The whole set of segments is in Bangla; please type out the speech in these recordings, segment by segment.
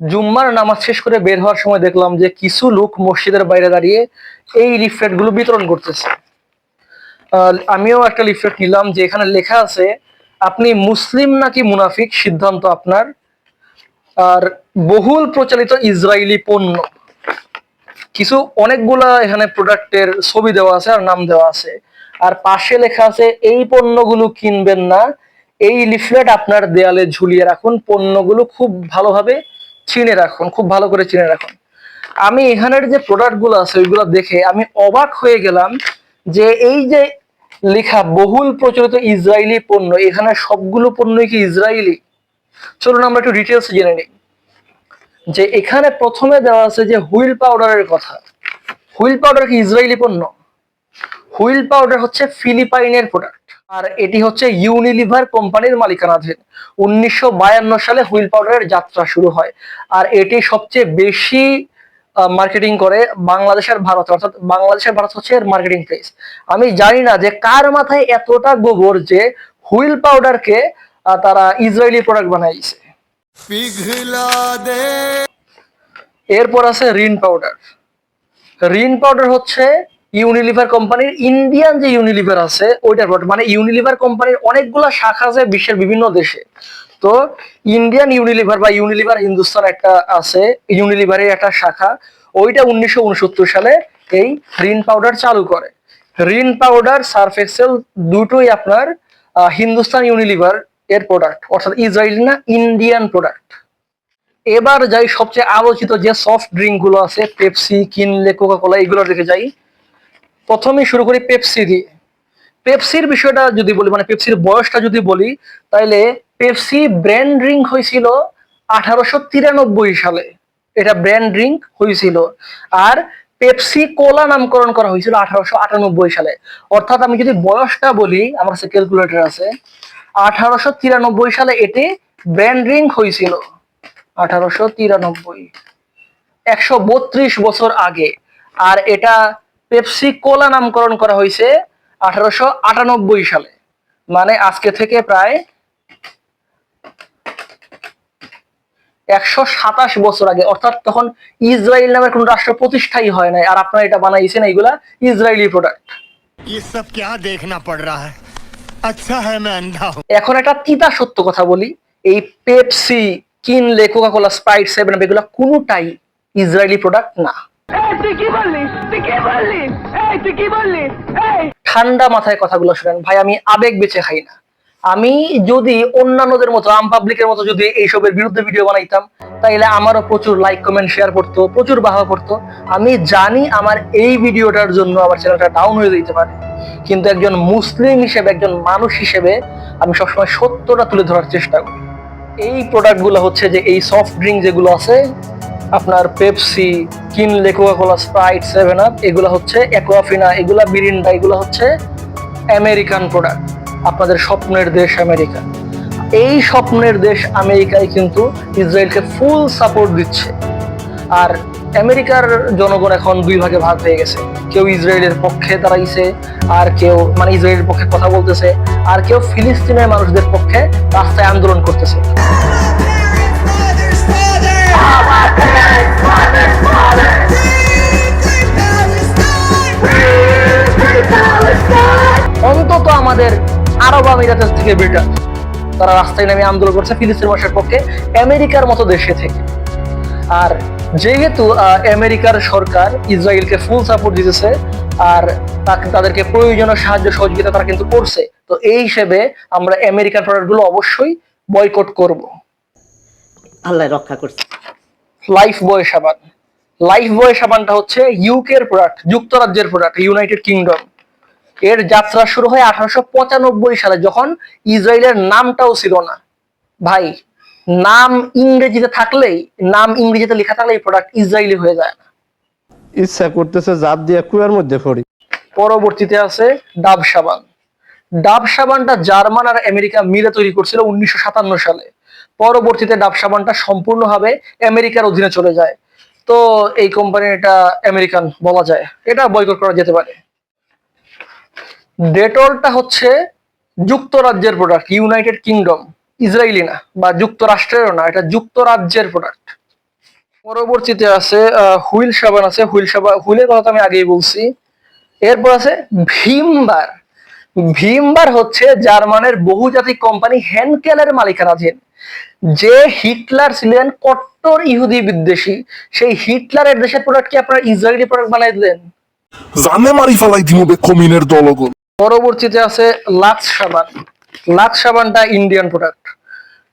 জুম্মার নামাজ শেষ করে বের হওয়ার সময় দেখলাম যে কিছু লোক মসজিদের বাইরে দাঁড়িয়ে এই লিফলেটগুলো বিতরণ করতেছে। আমিও একটা লিফলেট নিলাম যে এখানে লেখা আছে, আপনি মুসলিম নাকি মুনাফিক? সিদ্ধান্ত আপনার। আর বহুল প্রচলিত ইসরায়েলি পণ্য। কিছু অনেকগুলা এখানে প্রোডাক্টের ছবি দেওয়া আছে আর নাম দেওয়া আছে। আর পাশে লেখা আছে, এই পণ্যগুলো কিনবেন না। এই লিফলেট আপনার দেয়ালে ঝুলিয়ে রাখুন। পণ্যগুলো খুব ভালোভাবে চিনে রাখুন, খুব ভালো করে চিনে রাখুন। আমি এখানের যে প্রোডাক্টগুলো আছে, ওইগুলো দেখে আমি অবাক হয়ে গেলাম যে এই যে লেখা বহুল প্রচলিত ইসরায়েলি পণ্য, এখানে সবগুলো পণ্যই কি ইসরায়েলি? চলুন আমরা একটু ডিটেলস জেনে নিই। যে এখানে প্রথমে দেওয়া আছে যে হুইল পাউডারের কথা। হুইল পাউডার কি ইসরায়েলি পণ্য? হুইল পাউডার হচ্ছে ফিলিপাইনের প্রোডাক্ট আর এটি হচ্ছে ইউনিলিভার কোম্পানির মালিকানাধীন। উনিশশো বায়ান্ন সালে হুইল পাউডারের যাত্রা শুরু হয়। আর এটি সবচেয়ে বেশি মার্কেটিং করে বাংলাদেশের ভারত। অর্থাৎ বাংলাদেশের ভারত হচ্ছে এর মার্কেটিং প্লেস আমি জানি না যে কার মাথায় এতটা গোবর যে হুইল পাউডারকে তারা ইসরায়েলি প্রোডাক্ট বানাইছে। এরপর আছে রিন পাউডার। রিন পাউডার হচ্ছে ইউনিলিভার কোম্পানির ইন্ডিয়ান যে ইউনিলিভার আছে, ওইটার প্রোডাক্ট মানে ইউনিলিভার কোম্পানির অনেকগুলা শাখা আছে বিশ্বের বিভিন্ন দেশে। তো ইন্ডিয়ান ইউনিলিভার বা ইউনিলিভার হিন্দুস্তান একটা আছে ইউনিলিভারের একটা শাখা। ওইটা উনিশশো উনসত্তর সালে এই রিন পাউডার চালু করে। রিন পাউডার সার্ফ এক্সেল দুটোই আপনার হিন্দুস্তান ইউনিলিভার এর প্রোডাক্ট অর্থাৎ ইসরায়েল না ইন্ডিয়ান প্রোডাক্ট এবার যাই সবচেয়ে আলোচিত যে সফট ড্রিঙ্কগুলো আছে পেপসি কিনলে কোকা কোলা এগুলো রেখে যাই। প্রথমে শুরু করি পেপসি দিয়ে। পেপসির বিষয়টা যদি বলি মানে পেপসির বয়সটা যদি বলি তাহলে পেপসি ব্র্যান্ড ড্রিঙ্ক হয়েছিল আঠারোশো তিরানব্বই সালে। এটা ব্র্যান্ড ড্রিঙ্ক হয়েছিল আর পেপসি কোলা নামকরণ করা হয়েছিল আঠারোশো আটানব্বই সালে। অর্থাৎ আমি যদি বয়সটা বলি, আমার কাছে ক্যালকুলেটর আছে, আঠারোশো তিরানব্বই সালে এটি ব্র্যান্ড ড্রিঙ্ক হয়েছিল আঠারোশো তিরানব্বই। একশো বছর আগে। আর এটা পেপসি কোলা নামকরণ করা হয়েছে আঠারোশ আটানব্বই সালে। মানে আজকে থেকে প্রায় একশো সাতাশ বছর আগে। অর্থাৎ তখন ইসরায়েল নামের কোন রাষ্ট্র প্রতিষ্ঠাই হয় নাই। আর আপনারা এটা বানাইছেন এইগুলা ইসরায়েলি প্রোডাক্ট এখন একটা তিতা সত্য কথা বলি। এই পেপসি কিনলে কোকা কোলা স্প্রাইট সেভেন এগুলা কোনোটাই ইসরায়েলি প্রোডাক্ট না। ঠান্ডা মাথায় কথাগুলো শুনেন। ভাই, আমি আবেগ বেঁচে খাই না। আমি যদি অন্যান্যদের মতো, আম পাবলিকের মতো যদি এইসবের বিরুদ্ধে ভিডিও বানাইতাম, তাইলে আমারও প্রচুর লাইক কমেন্ট শেয়ার করতো প্রচুর বাহা পড়তো। আমি জানি আমার এই ভিডিওটার জন্য আমার চ্যানেলটা ডাউন হয়ে যেতে পারে। কিন্তু একজন মুসলিম হিসেবে, একজন মানুষ হিসেবে আমি সবসময় সত্যটা তুলে ধরার চেষ্টা করি। এই প্রোডাক্টগুলো হচ্ছে যে, এই সফট ড্রিঙ্ক যেগুলো আছে, আপনার পেপসি কিনলে Coca Cola Sprite seven up এগুলো হচ্ছে অ্যাকোয়াফিনা, এগুলা বিরিন্ডা এগুলো হচ্ছে আমেরিকান প্রোডাক্ট। আপনাদের স্বপ্নের দেশ আমেরিকা। এই স্বপ্নের দেশ আমেরিকায় কিন্তু ইসরায়েলকে ফুল সাপোর্ট দিচ্ছে। আর আমেরিকার জনগণ এখন দুই ভাগে ভাগ হয়ে গেছে। কেউ ইসরায়েলের পক্ষে দাঁড়াইছে, আর কেউ মানে ইসরায়েলের পক্ষে কথা বলতেছে, আর কেউ ফিলিস্তিনের মানুষদের পক্ষে রাস্তায় আন্দোলন করতেছে। অন্তত আমাদের আরব আমিরাতের থেকে তারা রাস্তায় নেমে আন্দোলন করছে ফিলিস্তিন পক্ষে, আমেরিকার মতো দেশে থেকে। আর যেহেতু আমেরিকার সরকার ইসরায়েলকে ফুল সাপোর্ট দিতেছে, আর তাদেরকে প্রয়োজনীয় সাহায্য সহযোগিতা তারা কিন্তু করছে, তো এই হিসেবে আমরা আমেরিকান প্রোডাক্টগুলো অবশ্যই বয়কট করব। আল্লাহ রক্ষা করছে। লাইফ বয় সাবান। লাইফ বয় সাবানটা হচ্ছে ইউকের প্রোডাক্ট যুক্তরাজ্যের প্রোডাক্ট ইউনাইটেড কিংডম এর যাত্রা শুরু হয় আঠারোশো পঁচানব্বই সালে যখন ইসরায়েলের নামটাও ছিল না। ভাই নাম ইংরেজিতে থাকলেই নাম ইংরেজিতে লেখা থাকলে এই প্রোডাক্ট ইসরায়েলি হয়ে যায় না। ইচ্ছা করতেছে জাপ দিয়ে কুয়ার মধ্যে পড়ি। পরবর্তীতে আছে ডাব সাবান। ডাব সাবানটা জার্মান আর আমেরিকা মিলে তৈরি করছিল উনিশশো সাতান্ন সালে। পরবর্তীতে ডাব সাবানটা সম্পূর্ণভাবে আমেরিকার অধীনে চলে যায়। তো এই কোম্পানি এটা আমেরিকান বলা যায়। এটা বয়কট করা যেতে পারে। ডেটলটা হচ্ছে যুক্তরাজ্যের প্রোডাক্ট ইউনাইটেড কিংডম ইসরায়েলি না, বা যুক্তরাষ্ট্রেরও না, এটা যুক্তরাজ্যের প্রোডাক্ট পরবর্তীতে আছে হুইল সাবান আছে, হুইল সাবান হুইলের কথা তো আমি আগেই বলছি। এরপর আছে ভীমবার। ভীমবার হচ্ছে জার্মানের বহুজাতিক কোম্পানি হ্যানকেলের মালিকানাধীন। যে হিটলার ছিলেন কট্টর ইহুদি বিদ্বেষী সেই হিটলারের দেশের প্রোডাক্ট কি আপনার ইসরায়েলি প্রোডাক্ট বানাই দিলেন? জানে মারি ফেলাই দিব বে কমিনের দলগুলো পরবর্তীতে আছে লাক্স সাবান। লাক্স সাবানটা ইন্ডিয়ান প্রোডাক্ট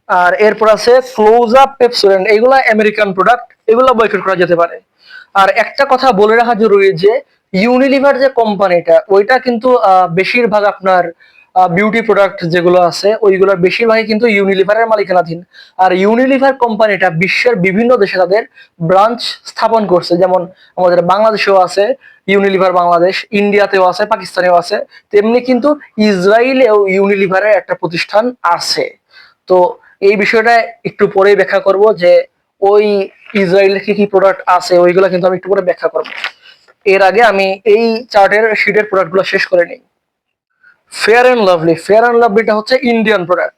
আর এরপর আছে ক্লোজ আপ পেপসোডেন্ট। এগুলা আমেরিকান প্রোডাক্ট এগুলো বয়কট করা যেতে পারে। আর একটা কথা বলে রাখা জরুরি যে ইউনিলিভার যে কোম্পানিটা ওইটা কিন্তু আহ, বেশিরভাগ আপনার বিউটি প্রোডাক্ট যেগুলো আছে, ওইগুলোর বেশিরভাগই কিন্তু ইউনিলিভারের মালিকানাধীন। আর ইউনিলিভার কোম্পানিটা বিশ্বের বিভিন্ন দেশে তাদের ব্রাঞ্চ স্থাপন করছে। যেমন আমাদের বাংলাদেশেও আছে ইউনিলিভার বাংলাদেশ ইন্ডিয়াতেও আছে পাকিস্তানেও আছে, তেমনি কিন্তু ইসরায়েলেও ইউনিলিভারের একটা প্রতিষ্ঠান আছে। তো এই বিষয়টা একটু পরেই ব্যাখ্যা করব যে ওই ইসরায়েলের কি কি প্রোডাক্ট আছে, ওইগুলো কিন্তু আমি একটু পরে ব্যাখ্যা করব। এর আগে আমি এই চার্টের শিটের প্রোডাক্টগুলো শেষ করে নিই। Fair and Lovely Fair and লাভলিটা হচ্ছে ইন্ডিয়ান প্রোডাক্ট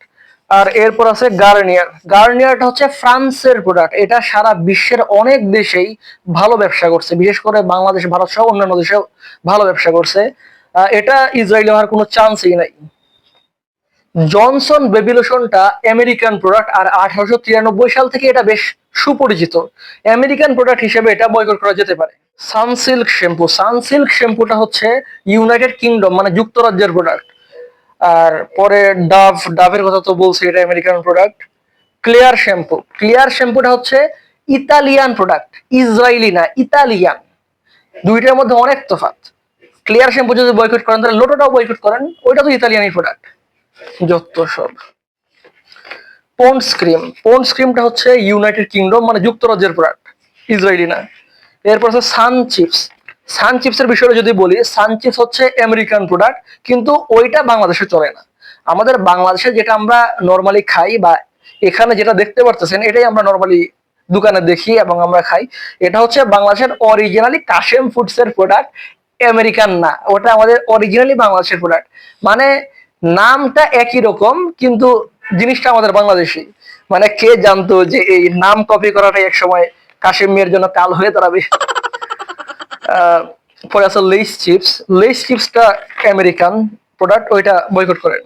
আর এরপর আছে গার্নিয়ার গার্নিয়ারটা হচ্ছে ফ্রান্সের প্রোডাক্ট এটা সারা বিশ্বের অনেক দেশেই ভালো ব্যবসা করছে। বিশেষ করে বাংলাদেশ, ভারত সহ অন্যান্য দেশেও ভালো ব্যবসা করছে। এটা ইসরায়েলে হওয়ার কোনো চান্সই নাই। জনসন বেবিলোশনটা আমেরিকান প্রোডাক্ট আর আঠারোশো তিরানব্বই সাল থেকে এটা বেশ সুপরিচিত। আমেরিকান প্রোডাক্ট হিসেবে এটা বয়কট করা যেতে পারে। সানসিল্ক শ্যাম্পু সানসিল্ক শ্যাম্পুটা হচ্ছে ইউনাইটেড কিংডম মানে যুক্তরাজ্যের প্রোডাক্ট আর পরে ডাভ ডাভের কথা তো বলছি, এটা American product Clear shampoo Clear শ্যাম্পুটা হচ্ছে ইতালিয়ান প্রোডাক্ট ইসরায়েলি না ইতালিয়ান দুইটার মধ্যে অনেক তফাৎ। ক্লিয়ার শ্যাম্পু যদি বয়কট করেন, তাহলে লোটোটাও বয়কট করেন, ওইটা তো ইতালিয়ানি প্রোডাক্ট যত সব। পন্ডস ক্রিম পন্ডস ক্রিমটা হচ্ছে ইউনাইটেড কিংডম মানে যুক্তরাজ্যের প্রোডাক্ট ইসরায়েলি না। এরপর আছে সান চিপস সান চিপসের বিষয়ে যদি বলি, সান চিপস হচ্ছে আমেরিকান প্রোডাক্ট কিন্তু ওইটা বাংলাদেশে চলে না। আমাদের বাংলাদেশে যেটা আমরা নর্মালি খাই বা এখানে যেটা দেখতে পারতেছেন, এটাই আমরা নর্মালি দোকানে দেখি এবং আমরা খাই। এটা হচ্ছে বাংলাদেশের অরিজিনালি কাশেম ফুডস এর প্রোডাক্ট আমেরিকান না, ওটা আমাদের অরিজিনালি বাংলাদেশের প্রোডাক্ট মানে নামটা একই রকম, কিন্তু জিনিসটা আমাদের বাংলাদেশি। মানে কে জানতো যে এই নাম কপি করাটাই এক সময় কাশিম মিয়ার জন্য কাল হয়ে দাঁড়াবে। পরে আছে লেস চিপস লেস চিপসটা আমেরিকান প্রোডাক্ট ওইটা বয়কট করেন।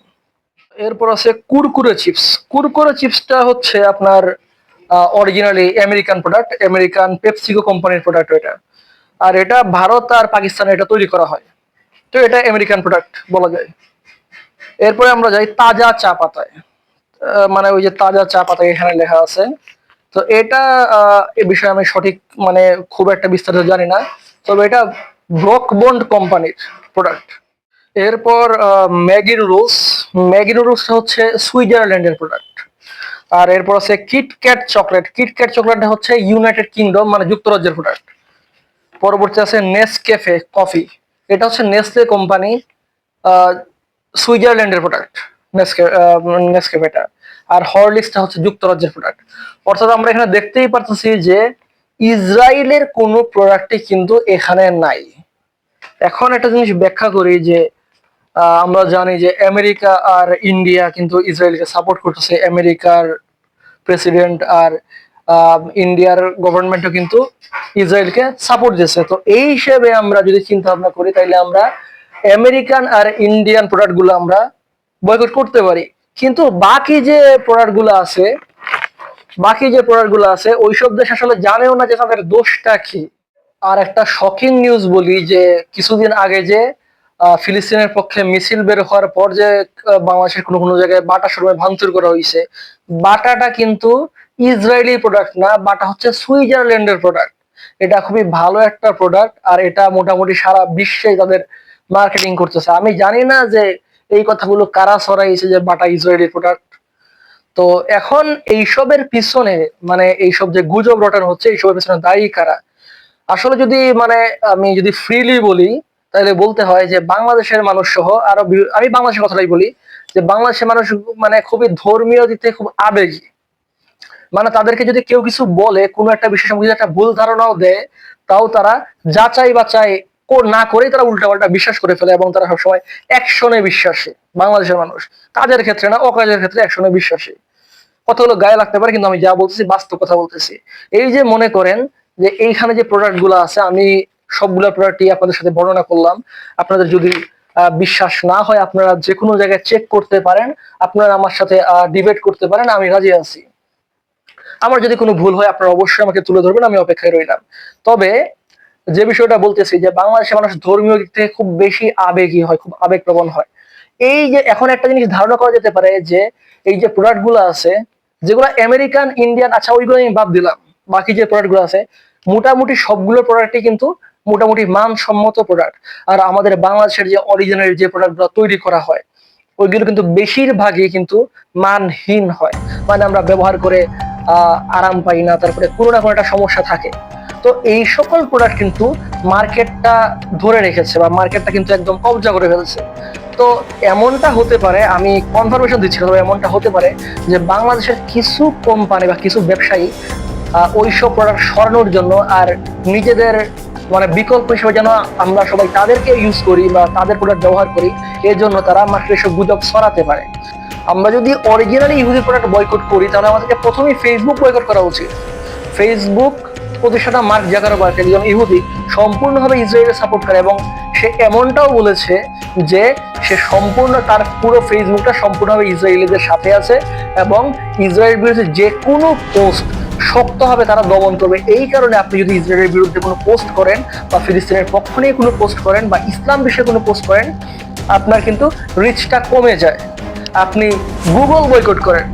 এরপর আছে কুরকুরে চিপস কুরকুরে চিপসটা হচ্ছে আপনার originally American product American PepsiCo কোম্পানির প্রোডাক্ট এটা আর এটা ভারত আর পাকিস্তানে এটা তৈরি করা হয়। তো এটা আমেরিকান প্রোডাক্ট বলা যায়। এরপরে আমরা যাই তাজা চা পাতায়। মানে ওই যে তাজা চা পাতা এখানে লেখা আছে। তো এটা এ বিষয়ে আমি সঠিক মানে খুব একটা বিস্তারিত জানি না। তবে এটা ব্রক বন্ড কোম্পানির প্রোডাক্ট এরপর ম্যাগি নুডলস ম্যাগি নুডলসটা হচ্ছে সুইজারল্যান্ডের প্রোডাক্ট আর এরপর আছে কিটক্যাট চকলেট। কিটক্যাট চকলেটটা হচ্ছে ইউনাইটেড কিংডম মানে যুক্তরাজ্যের প্রোডাক্ট পরবর্তী আছে নেসকেফে কফি এটা হচ্ছে নেসলে কোম্পানি সুইজারল্যান্ডের প্রোডাক্ট নেসকেফেটা আর হরলিক্সটা হচ্ছে যুক্তরাজ্যের প্রোডাক্ট অর্থাৎ আমরা এখানে দেখতেই পারতেছি যে ইসরায়েলের কোনো প্রোডাক্টই কিন্তু এখানে নাই। এখন একটা জিনিস ব্যাখ্যা করি যে আমরা জানি যে আমেরিকা আর ইন্ডিয়া কিন্তু ইসরায়েলকে সাপোর্ট করতেছে। আমেরিকার প্রেসিডেন্ট আর ইন্ডিয়ার গভর্নমেন্টও কিন্তু ইসরায়েলকে সাপোর্ট দিচ্ছে তো এই হিসেবে আমরা যদি চিন্তা ভাবনা করি তাহলে আমরা আমেরিকান আর ইন্ডিয়ান প্রোডাক্টগুলো আমরা বয়কট করতে পারি। কিন্তু বাকি যে প্রোডাক্টগুলো আছে বাকি যে প্রোডাক্টগুলো আছে, ওইসব দেশ আসলে জানেও না যে তাদের দোষটা কি। আর একটা শকিং নিউজ বলি যে, কিছুদিন আগে যে ফিলিস্তিনের পক্ষে মিছিল বের হওয়ার পর যে বাংলাদেশের কোনো কোনো জায়গায় বাটা শোরুমে ভাঙচুর করা হয়েছে বাটাটা কিন্তু ইসরায়েলি প্রোডাক্ট না, বাটা হচ্ছে সুইজারল্যান্ডের প্রোডাক্ট এটা খুবই ভালো একটা প্রোডাক্ট আর এটা মোটামুটি সারা বিশ্বে তাদের মার্কেটিং করতেছে। আমি জানি না যে এই কথাগুলো কারা সরাইছে যে বাটা ইসরায়েলি প্রোডাক্ট তো এখন এইসবের পিছনে মানে এইসব যে গুজব রটানো হচ্ছে, এইসবের পিছনে দায়ী কারা? আসলে যদি মানে আমি যদি ফ্রিলি বলি, তাহলে বলতে হয় যে বাংলাদেশের মানুষ সহ আরও আমি বাংলাদেশের কথাটাই বলি, যে বাংলাদেশের মানুষ মানে খুবই ধর্মীয় দিতে খুব আবেগী। মানে তাদেরকে যদি কেউ কিছু বলে, কোনো একটা বিষয় সম্পর্কে একটা ভুল ধারণাও দেয়, তাও তারা যাচাই বাচাই না করেই তারা উল্টাপাল্টা বিশ্বাস করে ফেলে এবং তারা সবসময় একশনে বিশ্বাসী বাংলাদেশের মানুষ। কাজের ক্ষেত্রে না, অকাজের ক্ষেত্রে অ্যাকশনে বিশ্বাসী। কতগুলো গায়ে লাগতে পারে, কিন্তু আমি যা বলতেছি বাস্তব কথা বলতেছি। এই যে মনে করেন যে এইখানে যে প্রোডাক্টগুলো আছে, আমি সবগুলো প্রোডাক্টই আপনাদের সাথে বর্ণনা করলাম। আপনাদের যদি বিশ্বাস না হয়, আপনারা যে কোনো জায়গায় চেক করতে পারেন। আপনারা আমার সাথে ডিবেট করতে পারেন, আমি রাজি আছি। আমার যদি কোনো ভুল হয়, আপনারা অবশ্যই আমাকে তুলে ধরবেন, আমি অপেক্ষায় রইলাম। তবে যে বিষয়টা বলতেছি যে বাংলাদেশের মানুষ ধর্মীয় দিক থেকে খুব বেশি আবেগী হয়, খুব আবেগপ্রবণ হয়। এই যে এখন একটা জিনিস ধারণা করা যেতে পারে যে এই যে প্রোডাক্টগুলো আছে যেগুলো আমেরিকান ইন্ডিয়ান আচ্ছা ওইগুলো আমি বাদ দিলাম। বাকি যে প্রোডাক্টগুলো আছে, মোটামুটি সবগুলো প্রোডাক্টই কিন্তু মোটামুটি মানসম্মত প্রোডাক্ট আর আমাদের বাংলাদেশের যে অরিজিনাল যে প্রোডাক্টগুলো তৈরি করা হয়, ওইগুলো কিন্তু বেশিরভাগই কিন্তু মানহীন হয়। মানে আমরা ব্যবহার করে আরাম পাই না, তারপরে কোনো না কোনো একটা সমস্যা থাকে। তো এই সকল প্রোডাক্ট কিন্তু মার্কেটটা ধরে রেখেছে বা মার্কেটটা কিন্তু একদম কবজা করে ফেলছে। তো এমনটা হতে পারে, আমি কনফার্মেশন দিচ্ছি তবে এমনটা হতে পারে যে বাংলাদেশের কিছু কোম্পানি বা কিছু ব্যবসায়ী ওইসব প্রোডাক্ট সরানোর জন্য আর নিজেদের মানে বিকল্প হিসেবে যেন আমরা সবাই তাদেরকে ইউজ করি বা তাদের প্রোডাক্ট ব্যবহার করি এর জন্য তারা মার্কেটে এসব গুজব ছড়াতে পারে। আমরা যদি অরিজিনালি ইহুদি প্রোডাক্ট বয়কট করি, তাহলে আমাদেরকে প্রথমেই ফেসবুক বয়কট করা উচিত। ফেসবুক প্রতিষ্ঠাতা মার্ক জাকারবার্গ একজন ইহুদি, সম্পূর্ণভাবে ইসরায়েলের সাপোর্ট করে এবং সে এমনটাও বলেছে যে সে সম্পূর্ণ তার পুরো ফেসবুকটা সম্পূর্ণভাবে ইসরায়েলিদের সাথে আছে এবং ইসরায়েল বিরুদ্ধে যে কোনো পোস্ট শক্তভাবে তারা দমন করবে। এই কারণে আপনি যদি ইসরায়েলের বিরুদ্ধে কোনো পোস্ট করেন বা ফিলিস্তিনের পক্ষ নিয়ে কোনো পোস্ট করেন বা ইসলাম বিষয়ে কোনো পোস্ট করেন, আপনার কিন্তু রিচটা কমে যায়। আপনি গুগল বয়কট করেন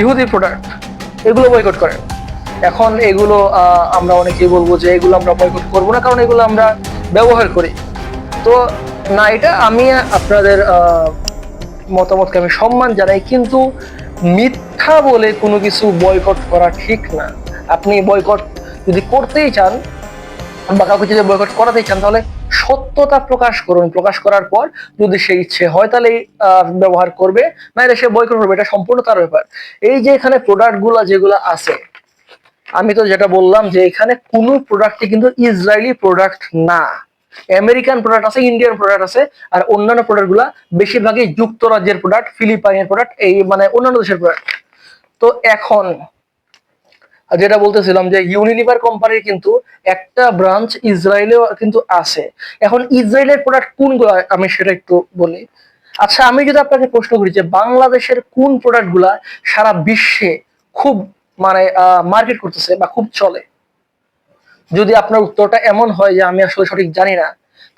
ইহুদি প্রোডাক্ট এগুলো বয়কট করেন। এখন এগুলো আমরা অনেকেই বলব যে এগুলো আমরা বয়কট করব না, কারণ এগুলো আমরা ব্যবহার করি। তো না, এটা আমি আপনাদের মতামতকে আমি সম্মান জানাই, কিন্তু মিথ্যা বলে কোনো কিছু বয়কট করা ঠিক না। আপনি বয়কট যদি করতেই চান বা কাউকে যদি বয়কট করাতেই চান, তাহলে সত্যতা প্রকাশ করুন। প্রকাশ করার পর যদি সে ইচ্ছে হয় তাহলে ব্যবহার করবে, নাহলে সে বয়কট করবে। এটা সম্পূর্ণ তার ব্যাপার। এই যে এখানে প্রোডাক্টগুলা যেগুলো আছে, আমি তো যেটা বললাম যে এখানে কোনো প্রোডাক্টই কিন্তু ইসরায়েলি প্রোডাক্ট না। আমেরিকান প্রোডাক্ট আছে, ইন্ডিয়ান প্রোডাক্ট আছে, আর অন্যান্য প্রোডাক্টগুলা বেশিরভাগই যুক্তরাজ্যের প্রোডাক্ট ফিলিপাইনের প্রোডাক্ট এই মানে অন্যান্য দেশের প্রোডাক্ট তো এখন যেটা বলতেছিলাম যে ইউনিলিভার কোম্পানির কিন্তু একটা ব্রাঞ্চ ইসরায়েলেও কিন্তু আছে। এখন ইসরায়েলের প্রোডাক্ট কোনগুলো আমি সেটা একটু বলি। আচ্ছা আমি যদি আপনাকে প্রশ্ন করি যে বাংলাদেশের কোন প্রোডাক্টগুলা সারা বিশ্বে খুব মানে মার্কেট করতেছে বা খুব চলে? যদি আপনার উত্তরটা এমন হয় যে আমি আসলে সঠিক জানি না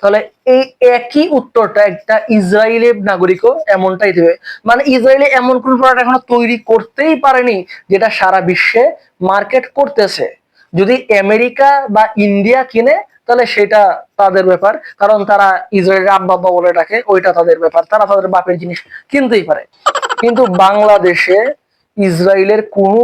তাহলে এই একই উত্তরটা একটা ইসরায়েলের নাগরিকও এমনটাই দেবে মানে ইসরায়েলে এমন কোন প্রোডাক্ট এখনও তৈরি করতেই পারেনি যেটা সারা বিশ্বে মার্কেট করতেছে। যদি আমেরিকা বা ইন্ডিয়া কিনে, তাহলে সেটা তাদের ব্যাপার। কারণ তারা ইসরায়েলের আব্বা বলে ডাকে, ওইটা তাদের ব্যাপার। তারা তাদের বাপের জিনিস কিনতেই পারে। কিন্তু বাংলাদেশে ইসরায়েলের কোনো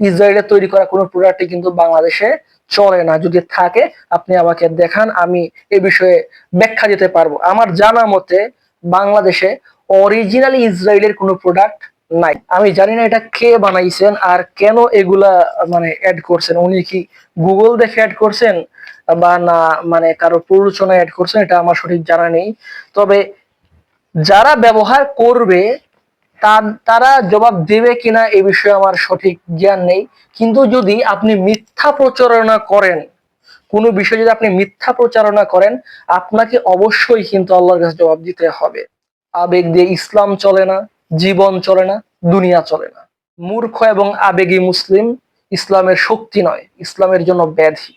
ইসরায়েলের তৈরি করা কোনো প্রোডাক্টই কিন্তু বাংলাদেশে চলে না, যদি থাকে, আপনি আমাকে দেখান, আমি এ বিষয়ে ব্যাখ্যা দিতে পারব। আমার জানা মতে, বাংলাদেশে অরিজিনালি ইসরায়েলের কোনো প্রোডাক্ট নাই। আমি জানি না এটা কে বানাইছেন আর কেন এগুলা মানে অ্যাড করছেন। উনি কি গুগল দেখে অ্যাড করছেন? বা না মানে কারও প্ররোচনায় অ্যাড করছেন? এটা আমার সঠিক জানা নেই। তবে যারা ব্যবহার করবে তারা জবাব দেবে কিনা এ বিষয়ে আমার সঠিক জ্ঞান নেই। কিন্তু যদি আপনি মিথ্যা প্রচারণা করেন, কোনো বিষয়ে যদি আপনি মিথ্যা প্রচারণা করেন, আপনাকে অবশ্যই কিন্তু আল্লাহর কাছে জবাব দিতে হবে। আবেগ দিয়ে ইসলাম চলে না, জীবন চলে না, দুনিয়া চলে না। মূর্খ এবং আবেগী মুসলিম ইসলামের শক্তি নয়, ইসলামের জন্য ব্যাধি।